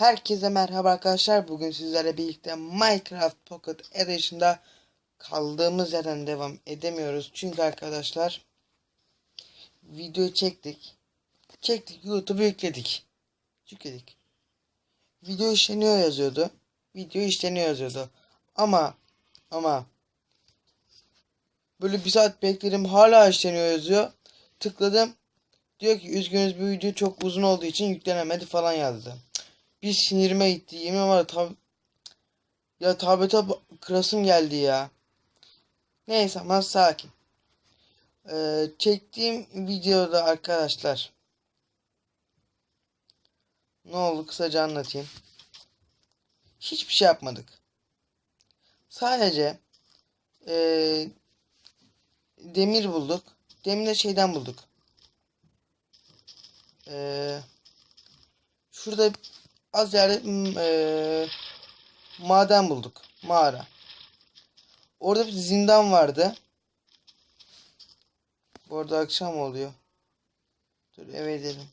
Herkese merhaba arkadaşlar. Bugün sizlerle birlikte Minecraft Pocket Edition'da kaldığımız yerden devam edemiyoruz. Çünkü arkadaşlar videoyu çektik. Çektik YouTube'a yükledik. Yükledik. Video işleniyor yazıyordu. Video işleniyor yazıyordu. Ama ama böyle bir saat bekledim hala işleniyor yazıyor. Tıkladım. Diyor ki üzgünüz bu video çok uzun olduğu için yüklenemedi falan yazdı. Bir sinirime gitti. Yemin var tab ya tablete kırasım geldi ya. Neyse ama sakin. Ee, çektiğim videoda arkadaşlar. Ne oldu kısaca anlatayım. Hiçbir şey yapmadık. Sadece ee, demir bulduk. Demir de şeyden bulduk. Ee, şurada az yerde hmm, ee, maden bulduk. Mağara. Orada bir zindan vardı. Bu arada akşam oluyor. Dur eve gidelim.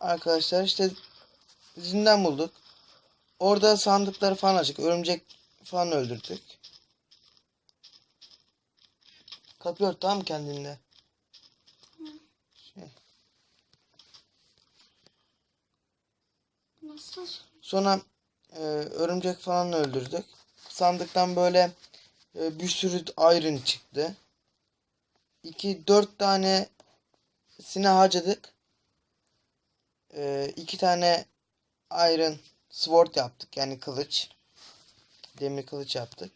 Arkadaşlar işte zindan bulduk. Orada sandıkları falan açık. Örümcek falan öldürdük. Kapıyor tam kendinde. Şey. Nasıl? Sonra e, örümcek falan öldürdük. Sandıktan böyle e, bir sürü iron çıktı. 2 4 tane sine harcadık. E, iki tane iron sword yaptık. Yani kılıç. Demir kılıç yaptık.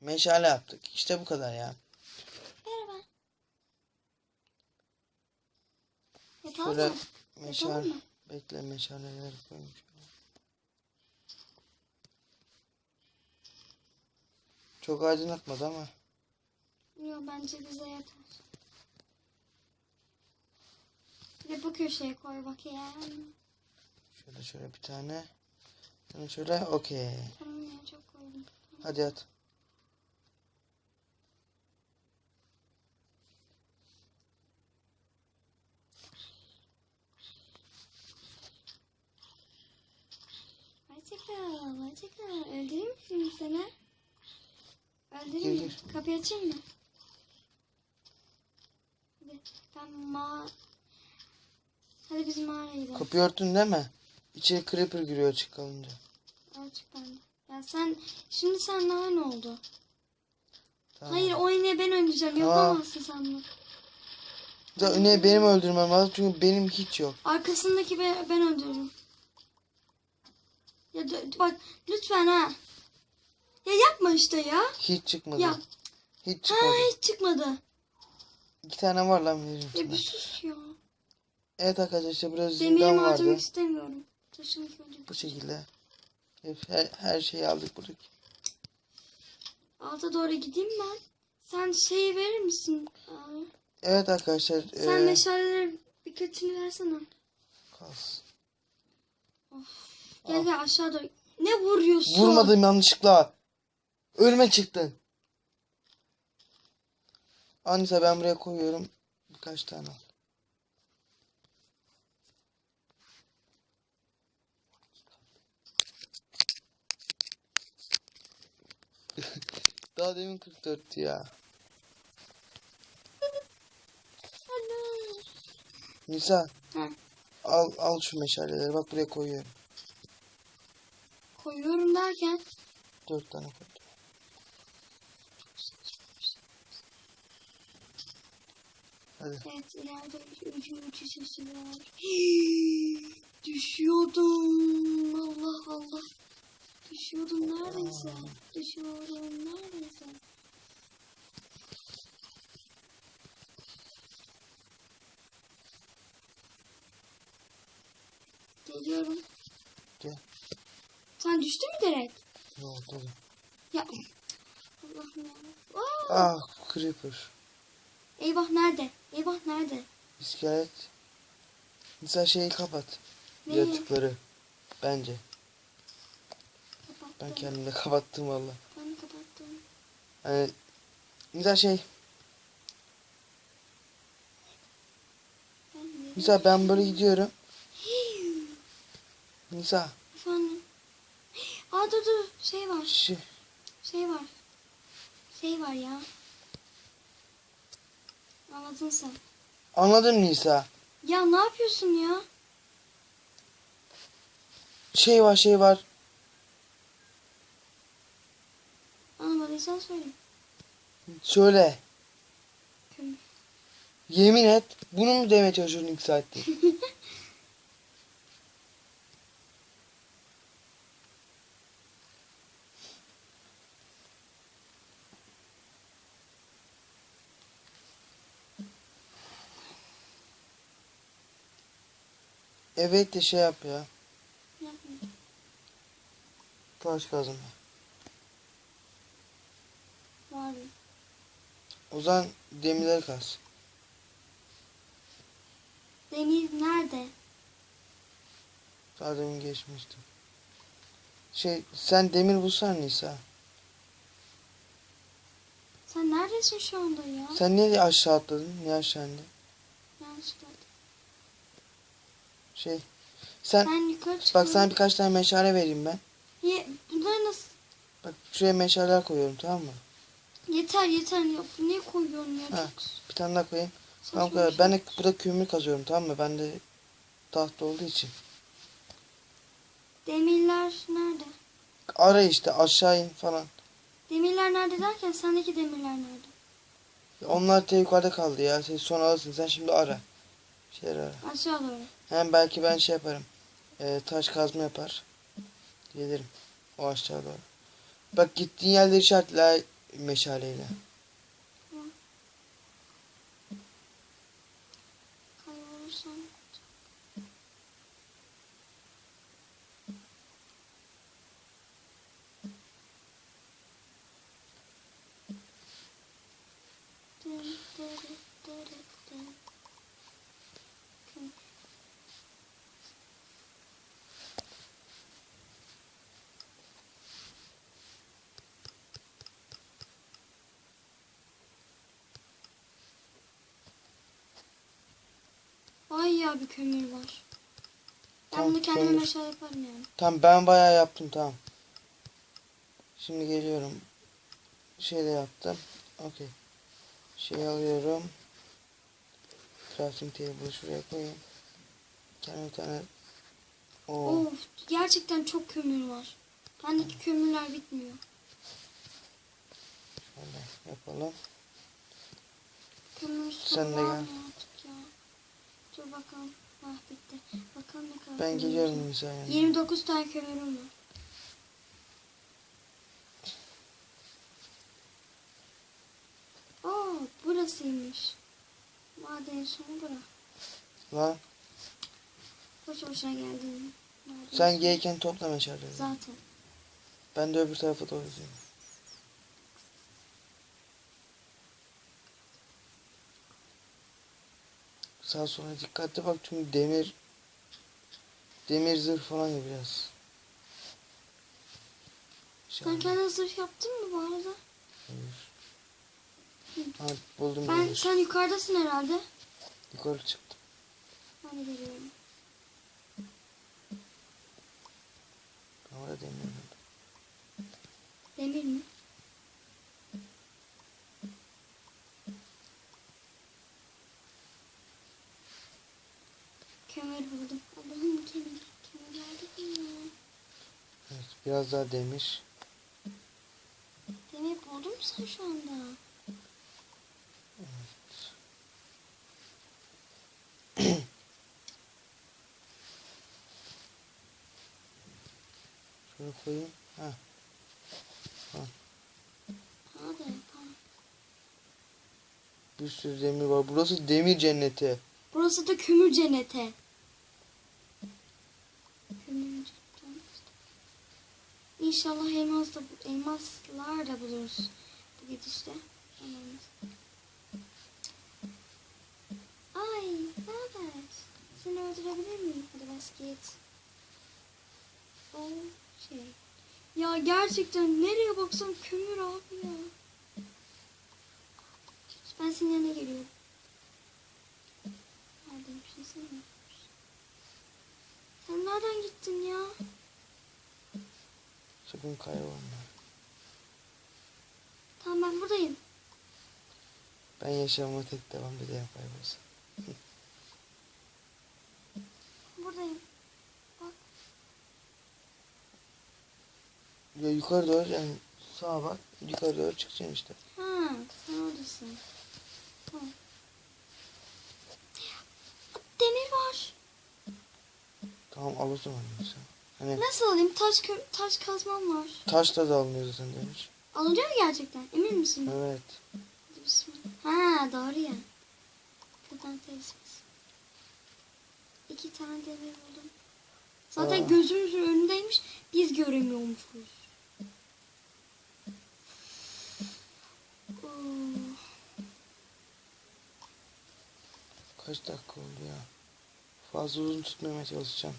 Meşale yaptık. İşte bu kadar ya. Merhaba. Şöyle mı? bekle meşaleleri koyayım. Çok aydınlatmadı ama. Yok bence bize yeter. Bir de bu köşeye koy bakayım. Şöyle şöyle bir tane. Şöyle okey. Tamam ya çok koydum. Hadi at. Ayçaka. Öldüreyim mi şimdi seni? Öldüreyim mi? Kapıyı açayım mı? Hadi. Tamam ma... Hadi biz mağaraya gidelim. Kapıyı örtün değil mi? İçeri creeper giriyor açık kalınca. Azıcık ben de. Ya sen, şimdi sen daha ne oldu? Tamam. Hayır o iğneyi ben öldüreceğim. Tamam. Yapamazsın sen bunu. Da ne benim öldürmem lazım çünkü benim hiç yok. Arkasındaki ben, ben öldürürüm. Ya bak lütfen ha. Ya yapma işte ya. Hiç çıkmadı. Ya Hiç ha çıkmadı. hiç çıkmadı. İki tane var lan veririm Ya sana. bir sus ya. Evet arkadaşlar biraz zindan vardı. harcamak istemiyorum. Taşın ilk önce. Bu şekilde. Her, her şeyi aldık buradaki. Alta doğru gideyim ben. Sen şeyi verir misin? Abi? Evet arkadaşlar. Sen eee, meşaleleri birkaçını versene. kalsın. Gel gel aşağı doğru. Ne vuruyorsun? Vurmadım yanlışlıkla. Ölme çıktın. Anisa ben buraya koyuyorum. Birkaç tane al. Daha demin 44'tü ya. Nisa al al şu meşaleleri bak buraya koyuyorum. Koyuyorum derken. 4 tane koydum. Hadi. Evet ileride üçü üçü sesi var. Düşüyordum. Allah Allah. Düşüyordum neredeyse. Düşüyordum neredeyse. Geliyorum. Gel. Sen düştün mü direkt? Yok dedim. Ya. Allah'ım ya. Aa! Ah creeper. Eyvah nerede? Eyvah nerede? İskelet. Nisa şeyi kapat. Neyi? Yaratıkları. Bence. Kapattım. Ben kendim de kapattım valla. Ben kapattım. Hani Nisa şey Nisa ben böyle gidiyorum. Nisa. Aa dur dur şey var. Şey, Şey var. Şey var ya. Anladın sen. anladım Nisa. Ya ne yapıyorsun ya? Şey var şey var. Anlamadıysan söyle. Söyle. Kömür. Yemin et. Bunu mu demeye çalışıyorsun ilk saatte? Evet de şey yap ya. Taş kazma. Var? O zaman demirleri kaz. Demir nerede? Daha demin geçmiştim. Şey sen demir bulsana Nisa. Sen neredesin şu anda ya? Sen niye aşağı atladın? Niye aşağı indin? Yanlışlıkla. Şey sen Ben yukarı bak sana birkaç tane meşale vereyim ben. Ye, bunlar nasıl? Bak şuraya meşaleler koyuyorum tamam mı? Yeter yeter ya. Niye koyuyorsun ya? Ha. Bir tane daha koyayım. Tamam kadar. şey. Ben de burada kömür kazıyorum tamam mı? Ben de tahta olduğu için. Demirler nerede? Ara işte aşağı in falan. Demirler nerede derken sendeki demirler nerede? Onlar da yukarıda kaldı ya. Sen sonra alırsın. Sen şimdi ara. Şeyler. Aşağı doğru. Hem belki ben şey yaparım. Ee, taş kazma yapar. Gelirim. O aşağı doğru. Bak gittiğin yerleri işaretle meşaleyle. Ay ya bir kömür var. Ben Tamam, bunu kendime kömür. meşale yaparım yani. Tamam ben bayağı yaptım tamam. Şimdi geliyorum. Şey de yaptım. Okey. Şey alıyorum. Crafting table şuraya koyayım. Kendime bir tane. Oo. Of gerçekten çok kömür var. Bendeki kömürler bitmiyor. Şöyle yapalım. Kömür Sen de gel. artık? Dur bakalım. Ah bitti. Bakalım ne kadar Ben geliyorum. Nisa yanına. 29 tane kömürüm var. Aa burasıymış. Maden sonu bura. Lan Boş boşuna geldin. Maden sen sonu. gelirken topla meşaleleri. Zaten. Ben de öbür tarafa doğru gidiyorum. Sağ sola dikkatli bak çünkü demir demir zırh falan ya biraz. Şey Sen kendine zırh yaptın mı bu arada? Hayır. Ha, buldum Ben demir. sen yukarıdasın herhalde. Yukarı çıktım. Ben de geliyorum. Ama da demir buldum. Demir mi? Kömür buldum. Allah'ım kömür. Kömür verdik mi ya? Evet, biraz daha demir. Demir buldun mu sen şu anda? Şöyle koyayım. Ha. Hadi yapalım. Bir sürü demir var. Burası demir cenneti. Burası da kömür cenneti. Kömür cenneti. İnşallah elmas da, elmaslar da buluruz bu gidişte. Aman. Ay, ne haber? Seni öldürebilir miyim? Hadi bas git. O şey. Ya gerçekten nereye baksam kömür abi ya. Ben senin yanına geliyorum. neredeyim şimdi sen? Sen nereden gittin ya? Sakın kaybolma. Tamam ben buradayım. Ben yaşamıma tek devam ederim kaybolsa. Buradayım. Ya yukarı doğru yani sağa bak. Yukarı doğru çıkacaksın işte. Ha, sen oradasın. Tamam. Demir var. Tamam al o zaman sen. Hani Nasıl alayım? Taş kö- taş kazmam var. taşla da alınıyor zaten demiş. Alınıyor mu gerçekten? Emin misin? Evet. Hadi bismillah. Ha doğru ya. Tesbih. İki tane demir buldum. Zaten Aa. gözümüzün önündeymiş. Biz göremiyormuşuz. Oo, Kaç dakika oldu ya? Fazla uzun tutmamaya çalışacağım.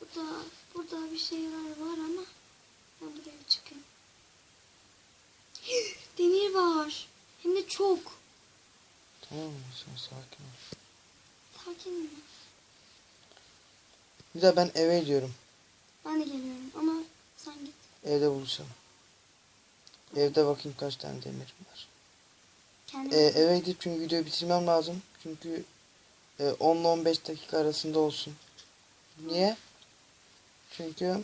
Burada, burada bir şeyler var ama ben buraya çıkayım. Demir var. Hem de çok. Tamam? Sen sakin ol. Sakin mi? Bir de ben eve gidiyorum. Ben de geliyorum ama sen git. Evde buluşalım. Evde bakayım kaç tane demirim var. Ee, eve gidip çünkü videoyu bitirmem lazım. Çünkü e, 10 ile 15 dakika arasında olsun. Niye? Çünkü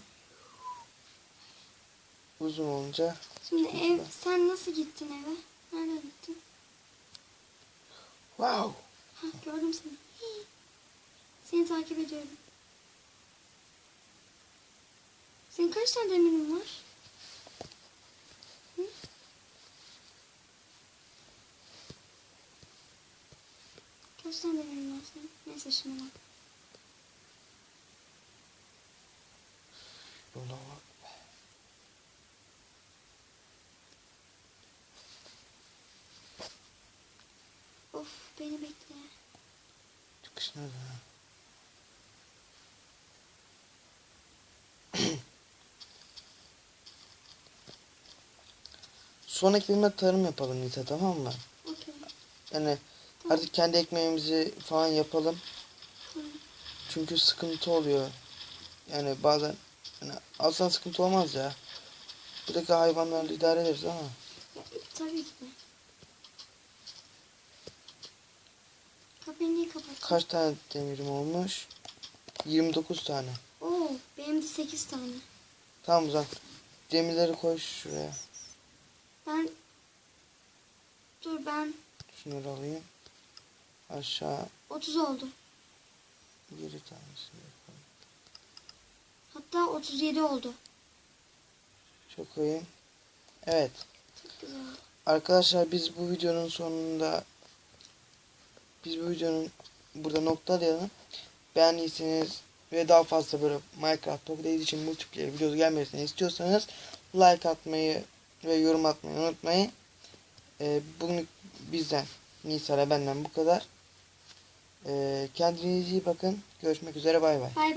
uzun olunca Şimdi ev, sen nasıl gittin eve? Nereden gittin? wow Ha, gördüm seni. Hii. Seni takip ediyorum. Senin kaç tane demirin var? Hı? Kaç tane demirin var senin? Neyse şimdi bak. Yola bak. Of beni bekle. Çıkış nerede? Sonraki bölümde tarım yapalım Nita tamam mı? Okey. Yani artık kendi ekmeğimizi falan yapalım. Tamam. Çünkü sıkıntı oluyor. Yani bazen yani aslında sıkıntı olmaz ya. Buradaki hayvanlarla idare ederiz ama. Tabii ki. Kapıyı niye kapattın? Kaç tane demirim olmuş? 29 tane. Oo, benim de 8 tane. Tamam zaman. Demirleri koy şuraya. Ben... Dur ben... Şunları alayım. Aşağı 30 oldu. 7 tanesini yapalım. Hatta 37 oldu. Çok koyayım. Evet. Çok güzel. Arkadaşlar biz bu videonun sonunda biz bu videonun burada noktalayalım. Beğendiyseniz ve daha fazla böyle Minecraft Pocket Edition multiplayer videosu gelmesini istiyorsanız like atmayı ve yorum atmayı unutmayın. Ee, bugün bizden Nisa'la benden bu kadar. Ee, kendinize iyi bakın. Görüşmek üzere bay bay. Bay bay.